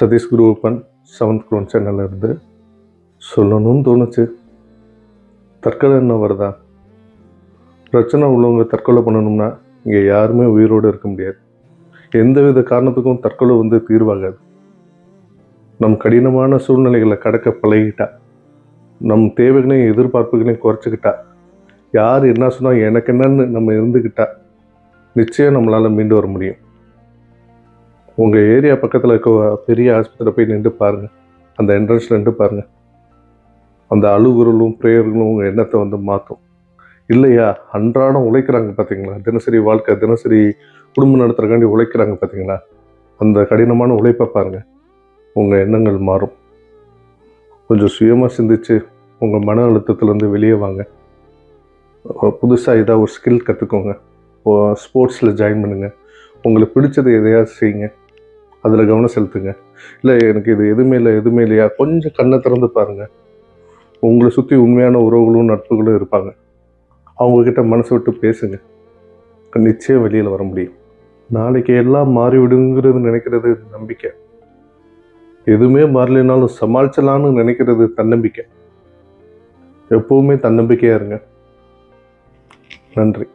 Satish குருவப்பன் seventh grown சேனலில் இருந்து சொல்லணும்னு தோணுச்சு. தற்கொலை என்ன வருதா? பிரச்சனை உள்ளவங்க தற்கொலை பண்ணணும்னா இங்கே யாருமே உயிரோடு இருக்க முடியாது. எந்தவித காரணத்துக்கும் தற்கொலை வந்து தீர்வாகாது. நம் கடினமான சூழ்நிலைகளை கடக்க பழகிட்டா நம் தேவைகளையும் எதிர்பார்ப்புகளையும் குறைச்சிக்கிட்டா யார் என்ன சொன்னால் எனக்கு என்னன்னு நம்ம இருந்துக்கிட்டா நிச்சயம் நம்மளால் மீண்டு வர முடியும். உங்கள் ஏரியா பக்கத்தில் இருக்க பெரிய ஆஸ்பத்திரி போய் நின்று பாருங்கள் அந்த என்ட்ரன்ஸில் நின்று பாருங்கள் அந்த அழுகுறலும் ப்ரேயர்களும் உங்கள் எண்ணத்தை வந்து மாற்றும் இல்லையா? அன்றாடம் உழைக்கிறாங்க பார்த்தீங்களா தினசரி வாழ்க்கை தினசரி குடும்பம் நடத்துறக்காண்டி உழைக்கிறாங்க பார்த்தீங்களா அந்த கடினமான உழைப்பை பாருங்கள் உங்கள் எண்ணங்கள் மாறும். கொஞ்சம் சுயமாக சிந்திச்சு உங்கள் மன அழுத்தத்துலேருந்து வெளியே வாங்க. புதுசாக ஏதாவது ஒரு ஸ்கில் கற்றுக்கோங்க ஸ்போர்ட்ஸில் ஜாயின் பண்ணுங்கள் உங்களுக்கு பிடிச்சது எதையாவது செய்யுங்க. அதில் கவனம் செலுத்துங்க. இல்லை எனக்கு இது எதுவுமே இல்லை எதுவுமே இல்லையா? கொஞ்சம் கண்ணை திறந்து பாருங்கள் உங்களை சுற்றி உண்மையான உறவுகளும் நட்புகளும் இருப்பாங்க. அவங்கக்கிட்ட மனசு விட்டு பேசுங்க. நிச்சயம் வெளியில் வர முடியும். நாளைக்கு எல்லாம் மாறிவிடுங்கிறது நினைக்கிறது நம்பிக்கை. எதுவுமே மாறலைனாலும் சமாளிச்சலான்னு நினைக்கிறது தன்னம்பிக்கை. எப்பவுமே தன்னம்பிக்கையாக இருங்க. நன்றி.